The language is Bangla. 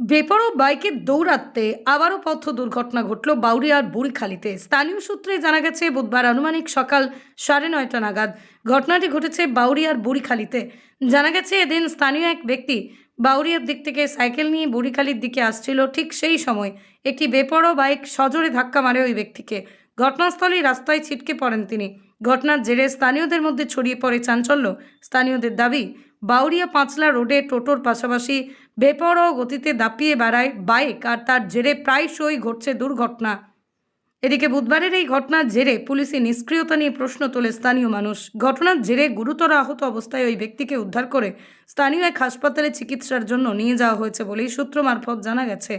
বেপরোয়া বাইকে দৌড়াতে আবারও পথ দুর্ঘটনা ঘটল বাউরিয়ার বুড়িখালিতে। স্থানীয় সূত্রে জানা গেছে, বুধবার আনুমানিক সকাল সাড়ে নয়টা নাগাদ ঘটনাটি ঘটেছে বাউরিয়ার বুড়িখালিতে। জানা গেছে, এদিন স্থানীয় এক ব্যক্তি বাউরিয়ার দিক থেকে সাইকেল নিয়ে বুড়িখালির দিকে আসছিল। ঠিক সেই সময় একটি বেপরোয়া বাইক সজোরে ধাক্কা মারে ওই ব্যক্তিকে। ঘটনাস্থলেই রাস্তায় ছিটকে পড়েন তিনি। ঘটনার জেরে স্থানীয়দের মধ্যে ছড়িয়ে পড়ে চাঞ্চল্য। স্থানীয়দের দাবি বাউরিয়া পাঁচলা রোডে টোটোর পাশাপাশি বেপরোয়া গতিতে দাপিয়ে বেড়ায় বাইক আর তার জেরে প্রায়শই ঘটছে দুর্ঘটনা। এদিকে বুধবারের এই ঘটনার জেরে পুলিশের নিষ্ক্রিয়তা নিয়ে প্রশ্ন তোলে স্থানীয় মানুষ। ঘটনার জেরে গুরুতর আহত অবস্থায় ওই ব্যক্তিকে উদ্ধার করে স্থানীয় এক হাসপাতালে চিকিৎসার জন্য নিয়ে যাওয়া হয়েছে বলেই সূত্র মারফত জানা গেছে।